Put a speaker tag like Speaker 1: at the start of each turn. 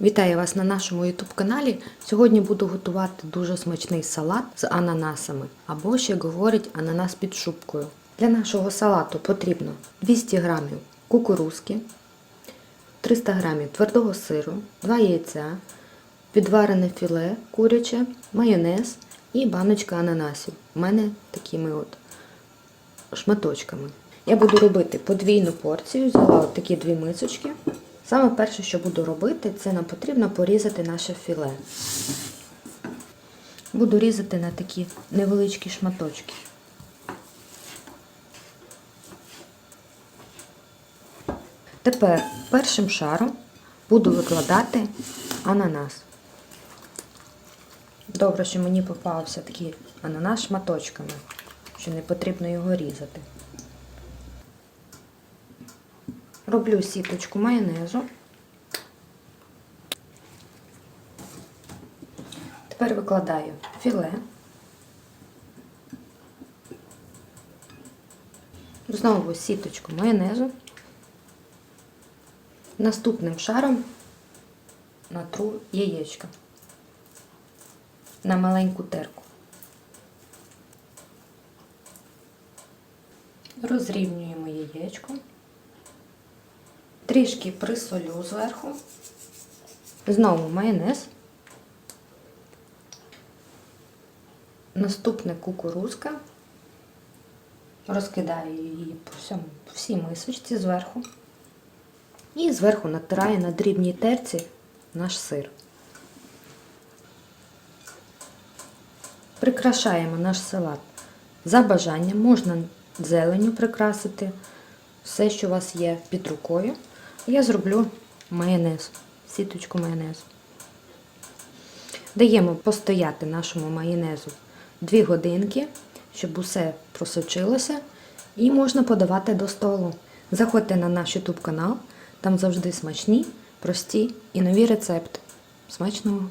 Speaker 1: Вітаю вас на нашому YouTube каналі. Сьогодні буду готувати дуже смачний салат з ананасами, або ще говорять ананас під шубкою. Для нашого салату потрібно 200 г кукурузки, 300 г твердого сиру, 2 яйця, відварене філе куряче, майонез і баночка ананасів. У мене такими от шматочками. Я буду робити подвійну порцію, взяла такі дві мисочки. Саме перше, що буду робити, це нам потрібно порізати наше філе. Буду різати на такі невеличкі шматочки. Тепер першим шаром буду викладати ананас. Добре, що мені попався такий ананас шматочками, що не потрібно його різати. Роблю сіточку майонезу. Тепер викладаю філе. Знову сіточку майонезу. Наступним шаром натру яєчка на маленьку терку. Розрівнюємо яєчко. Трішки присолю зверху. Знову майонез. Наступне кукурузка. Розкидаю її по всьому, всій мисочці зверху. І зверху натираю на дрібній терці наш сир. Прикрашаємо наш салат. За бажанням можна зеленю прикрасити, все, що у вас є під рукою. Я зроблю майонез, сіточку майонезу. Даємо постояти нашому майонезу 2 годинки, щоб усе просочилося, і можна подавати до столу. Заходьте на наш YouTube канал, там завжди смачні, прості і нові рецепти. Смачного!